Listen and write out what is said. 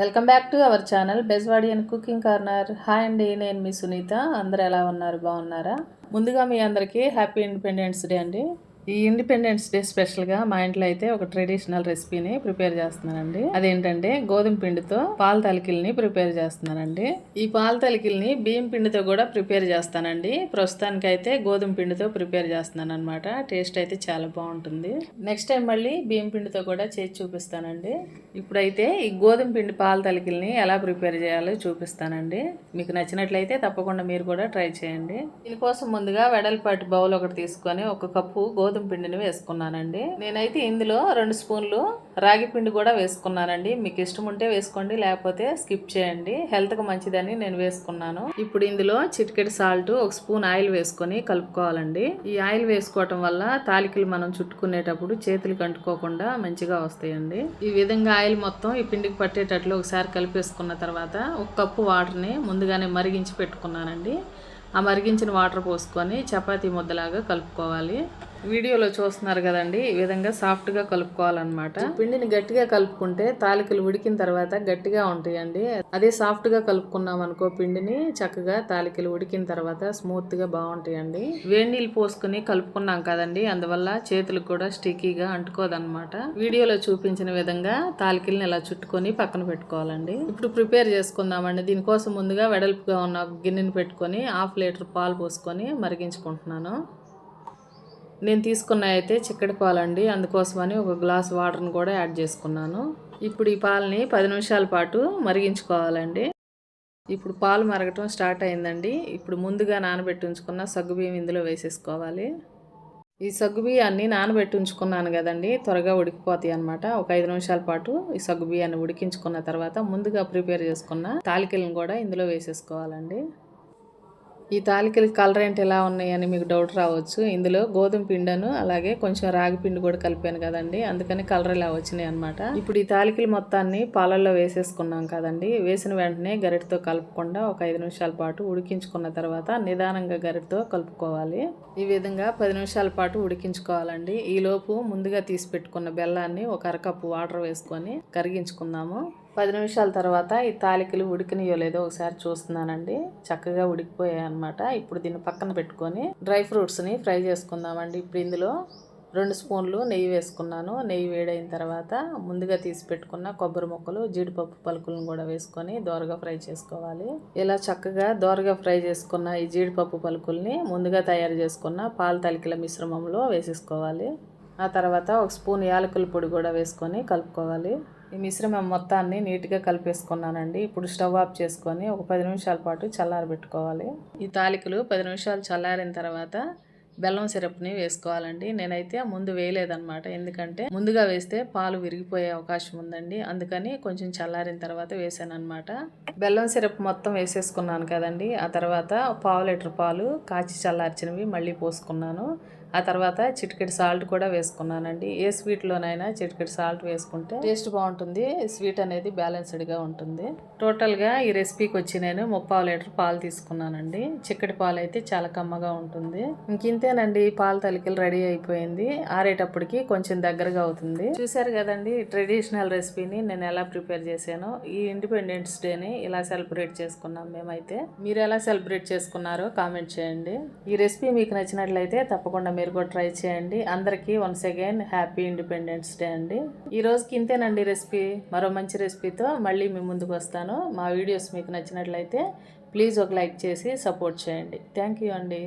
Welcome back to our channel Bejwadi and cooking corner. Hi అండి నేను మీ సునీత. అందరు ఎలా ఉన్నారు? బాగున్నారా? ముందుగా మీ అందరికీ హ్యాపీ ఇండిపెండెన్స్ డే అండి. ఈ ఇండిపెండెన్స్ డే స్పెషల్గా మా ఇంట్లో అయితే ఒక ట్రెడిషనల్ రెసిపీని ప్రిపేర్ చేస్తున్నానండి. అదేంటంటే గోధుమ పిండితో పాల తలికిల్ని ప్రిపేర్ చేస్తున్నానండి. ఈ పాల తలికిల్ని బియ్యం పిండితో కూడా ప్రిపేర్ చేస్తానండి. ప్రస్తుతానికి అయితే గోధుమ పిండితో ప్రిపేర్ చేస్తున్నాను అనమాట టేస్ట్ అయితే చాలా బాగుంటుంది. నెక్స్ట్ టైం మళ్ళీ బియ్యం పిండితో కూడా చేసి చూపిస్తానండి. ఇప్పుడైతే ఈ గోధుమ పిండి పాల తలికిల్ని ఎలా ప్రిపేర్ చేయాలో చూపిస్తానండి. మీకు నచ్చినట్లయితే తప్పకుండా మీరు కూడా ట్రై చేయండి. దీనికోసం ముందుగా వెడల్పాటి బౌల్ ఒకటి తీసుకొని ఒక కప్పు గోధుమ పిండిని వేసుకున్నానండి. నేనైతే ఇందులో రెండు స్పూన్లు రాగి పిండి కూడా వేసుకున్నానండి. మీకు ఇష్టం ఉంటే వేసుకోండి లేకపోతే స్కిప్ చేయండి. హెల్త్కి మంచిదని నేను వేసుకున్నాను. ఇప్పుడు ఇందులో చిటికెడు సాల్ట్ ఒక స్పూన్ ఆయిల్ వేసుకొని కలుపుకోవాలండి. ఈ ఆయిల్ వేసుకోవటం వల్ల తాలికలు మనం చుట్టుకునేటప్పుడు చేతులు కంటుకోకుండా మంచిగా వస్తాయండి. ఈ విధంగా ఆయిల్ మొత్తం ఈ పిండికి పట్టేటట్లు ఒకసారి కలిపేసుకున్న తర్వాత ఒక కప్పు వాటర్ని ముందుగానే మరిగించి పెట్టుకున్నానండి. ఆ మరిగించిన వాటర్ పోసుకొని చపాతీ ముద్దలాగా కలుపుకోవాలి. వీడియోలో చూస్తున్నారు కదండి. ఈ విధంగా సాఫ్ట్గా కలుపుకోవాలన్నమాట. పిండిని గట్టిగా కలుపుకుంటే తాలికలు ఉడికిన తర్వాత గట్టిగా ఉంటాయండి. అదే సాఫ్ట్గా కలుపుకున్నాం అనుకో పిండిని చక్కగా తాలికలు ఉడికిన తర్వాత స్మూత్గా బాగుంటాయండి. వేడి నీళ్ళు పోసుకుని కలుపుకున్నాం కదండి. అందువల్ల చేతులకు కూడా స్టికీగా అంటుకోదన్నమాట. వీడియోలో చూపించిన విధంగా తాలికల్ని ఇలా చుట్టుకొని పక్కన పెట్టుకోవాలండి. ఇప్పుడు ప్రిపేర్ చేసుకుందామండి. దీనికోసం ముందుగా వెడల్పుగా ఉన్న గిన్నెని పెట్టుకొని హాఫ్ లీటర్ పాలు పోసుకొని మరిగించుకుంటున్నాను. నేను తీసుకున్న అయితే చిక్కడి పాలండి. అందుకోసమని ఒక గ్లాస్ వాటర్ని కూడా యాడ్ చేసుకున్నాను. ఇప్పుడు ఈ పాలని పది నిమిషాల పాటు మరిగించుకోవాలండి. ఇప్పుడు పాలు మరగటం స్టార్ట్ అయిందండి. ఇప్పుడు ముందుగా నానబెట్టి ఉంచుకున్న సగ్గుబియ్యం ఇందులో వేసేసుకోవాలి. ఈ సగ్గుబియ్యాన్ని నానబెట్టి ఉంచుకున్నాను కదండి. త్వరగా ఉడికిపోతాయి అనమాట ఒక ఐదు నిమిషాల పాటు ఈ సగ్గుబియ్యాన్ని ఉడికించుకున్న తర్వాత ముందుగా ప్రిపేర్ చేసుకున్న తాలికలను కూడా ఇందులో వేసేసుకోవాలండి. ఈ తాలికల కలర్ ఏంటి ఎలా ఉన్నాయని మీకు డౌట్ రావచ్చు. ఇందులో గోధుమ పిండను అలాగే కొంచెం రాగి పిండి కూడా కలిపాను కదండి. అందుకని కలర్ ఇలా వచ్చినాయి అనమాట ఇప్పుడు ఈ తాలికలు మొత్తాన్ని పాలల్లో వేసేసుకున్నాం కదండి. వేసిన వెంటనే గరిటతో కలుపుకుండా ఒక ఐదు నిమిషాల పాటు ఉడికించుకున్న తర్వాత నిదానంగా గరిటతో కలుపుకోవాలి. ఈ విధంగా పది నిమిషాల పాటు ఉడికించుకోవాలండి. ఈ లోపు ముందుగా తీసి పెట్టుకున్న బెల్లాన్ని ఒక అరకప్పు వాటర్ వేసుకొని కరిగించుకుందాము. పది నిమిషాల తర్వాత ఈ తాలికలు ఉడికినాయో లేదో ఒకసారి చూస్తున్నానండి. చక్కగా ఉడికిపోయాయి అనమాట ఇప్పుడు దీన్ని పక్కన పెట్టుకొని డ్రై ఫ్రూట్స్ని ఫ్రై చేసుకుందామండి. ఇప్పుడు ఇందులో రెండు స్పూన్లు నెయ్యి వేసుకున్నాను. నెయ్యి వేడైన తర్వాత ముందుగా తీసి పెట్టుకున్న కొబ్బరి ముక్కలు జీడిపప్పు పలుకులను కూడా వేసుకొని దోరగా ఫ్రై చేసుకోవాలి. ఇలా చక్కగా దోరగా ఫ్రై చేసుకున్న ఈ జీడిపప్పు పలుకుల్ని ముందుగా తయారు చేసుకున్న పాల తలికల మిశ్రమంలో వేసేసుకోవాలి. ఆ తర్వాత ఒక స్పూన్ యాలకుల పొడి కూడా వేసుకొని కలుపుకోవాలి. ఈ మిశ్రమం మొత్తాన్ని నీట్గా కలిపేసుకున్నానండి. ఇప్పుడు స్టవ్ ఆఫ్ చేసుకొని ఒక పది నిమిషాల పాటు చల్లారబెట్టుకోవాలి. ఈ తాలికలు పది నిమిషాలు చల్లారిన తర్వాత బెల్లం సిరప్ని వేసుకోవాలండి. నేనైతే ముందు వేయలేదన్నమాట. ఎందుకంటే ముందుగా వేస్తే పాలు విరిగిపోయే అవకాశం ఉందండి. అందుకని కొంచెం చల్లారిన తర్వాత వేసాను బెల్లం సిరప్ మొత్తం వేసేసుకున్నాను కదండి. ఆ తర్వాత పావు లీటర్ పాలు కాచి చల్లార్చినవి మళ్ళీ పోసుకున్నాను. ఆ తర్వాత చిటికెడు సాల్ట్ కూడా వేసుకున్నానండి. ఏ స్వీట్లోనైనా చిటికెడు సాల్ట్ వేసుకుంటే టేస్ట్ బాగుంటుంది. స్వీట్ అనేది బ్యాలెన్స్డ్గా ఉంటుంది. టోటల్గా ఈ రెసిపీకి వచ్చి నేను ముప్పావు లీటర్ పాలు తీసుకున్నానండి. చిక్కటి పాలు అయితే చాలా కమ్మగా ఉంటుంది. ఇంకింతేనండి పాలు తలికలు రెడీ అయిపోయింది. ఆరేటప్పటికి కొంచెం దగ్గరగా అవుతుంది. చూశారు కదండి ట్రెడిషనల్ రెసిపీని నేను ఎలా ప్రిపేర్ చేశానో. ఈ ఇండిపెండెన్స్ డేని ఇలా సెలబ్రేట్ చేసుకున్నాం మేమైతే. మీరు ఎలా సెలబ్రేట్ చేసుకున్నారో కామెంట్ చేయండి. ఈ రెసిపీ మీకు నచ్చినట్లయితే తప్పకుండా మీరు కూడా ట్రై చేయండి. అందరికీ once again happy Independence Day అండి. ఈ రోజుకి ఇంతేనండి రెసిపీ మరో మంచి రెసిపీతో మళ్ళీ మీ ముందుకు వస్తాను. మా వీడియోస్ మీకు నచ్చినట్లయితే ప్లీజ్ ఒక లైక్ చేసి సపోర్ట్ చేయండి. థ్యాంక్ యూ అండి.